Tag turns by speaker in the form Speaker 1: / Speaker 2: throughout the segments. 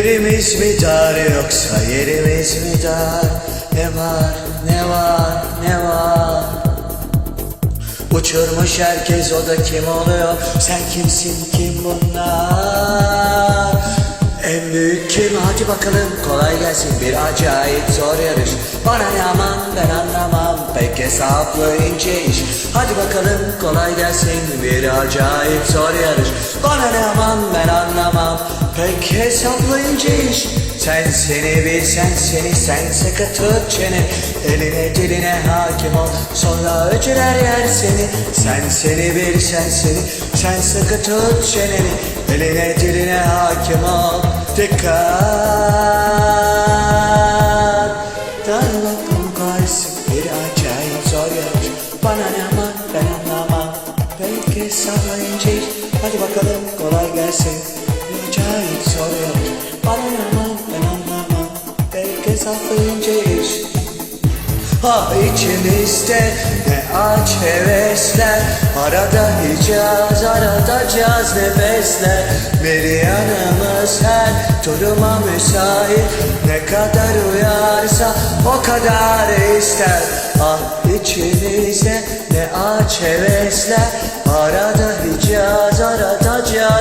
Speaker 1: Yerimiz mi dar yoksa yerimiz mi dar Ne var ne var ne var? Uçurmuş herkes o da kim oluyor? Sen kimsin kim bunlar? En büyük kim? Hadi bakalım kolay gelsin. Bir acayip zor yarış. Bana ne aman ben anlamam. Pek hesaplı ince iş. Hadi bakalım kolay gelsin. Bir acayip zor yarış. Bana ne aman ben anlamam Pek hesaplı ince iş sen seni bil sen seni sen sıkı tut çene. Eline diline hakim ol sonra öcüler yer seni. Sen seni bil sen seni sen sıkı tut çeneni Eline diline hakim ol Dikkat. Darlık karşı bir acayip zor yarış Bana ne aman ben anlamam. Belki sallayınca iş Hadi bakalım kolay gelsin Bir acayip zor yarış Bana ne aman ben anlamam Belki sallayınca iş Ha içimizde ne aç hevesler Arada hicaz arada caz nefesler Bir yanımız her duruma müsait Ne kadar uyarsa o kadar ister Ah içimizde ne aç hevesler Arada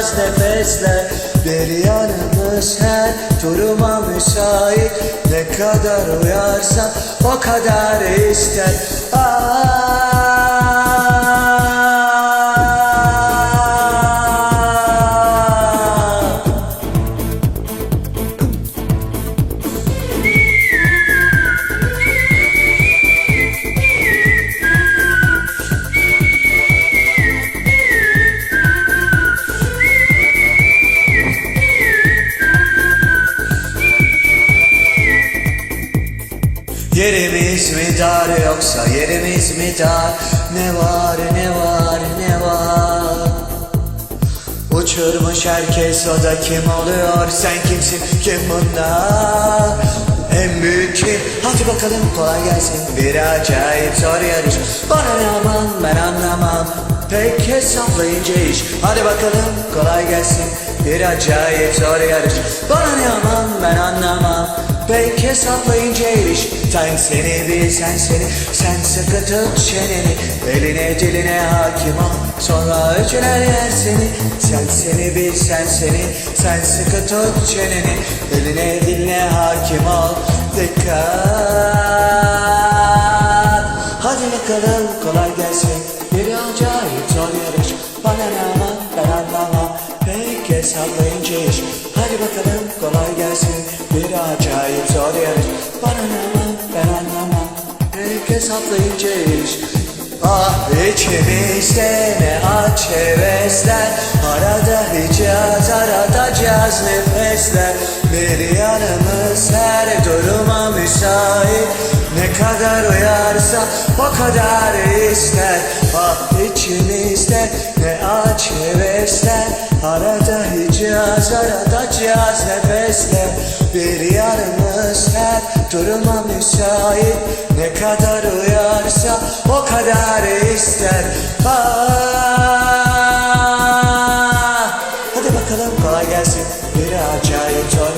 Speaker 1: caz nefesler Bir yanımız her duruma müsait Ne kadar uyarsa o kadar ister Ah. Yerimiz mi dar yoksa yerimiz mi dar? Ne var ne var ne var? Uçurmuş herkes o da kim oluyor? Sen kimsin kim bunlar? En büyük kim? Hadi bakalım kolay gelsin. Bir acayip zor yarış. Bana ne aman ben anlamam. Pek hesaplayınca iş. Hadi bakalım kolay gelsin. Bir acayip zor yarış. Bana ne aman ben anlamam Pek hesaplayınca iş Sen seni bil sen seni. Sen sıkı tut çeneni. Eline diline hakim ol. Sonra öcüler yer seni. Sen seni bil sen seni. Sen sıkı tut çeneni. Eline diline hakim ol. Dikkat. Hadi bakalım kolay gelsin. Bir acayip zor yarış. Bana ne aman ben anlamam hesaplayınca iş. Hadi bakalım kolay gelsin. Bir acayip zor yarış Bana ne aman ben anlamam. Pek hesaplayınca iş. Ah içimizde ne aç hevesler. Arada hicaz arada caz nefesler. Bir yanımız her duruma müsait. Ne kadar uyarsa o kadar ister. Ah içimizde ne aç hevesler Arada hicaz arada caz nefesler Bir yanımız her duruma müsait Ne kadar uyarsa o kadar ister. Ah! Hadi bakalım kolay gelsin. Bir acayip zor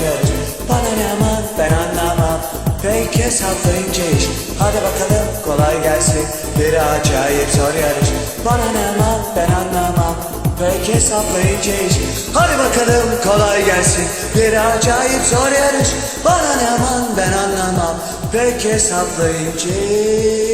Speaker 1: Bana ne aman ben anlamam. Pek hesaplayınca iş. Hadi bakalım kolay gelsin. Bir acayip zor yarış Bana ne aman ben anlamam Pek hesaplayınca iş Hadi bakalım kolay gelsin. Bir acayip zor yarış. Bana ne aman ben anlamam. Pek hesaplayınca iş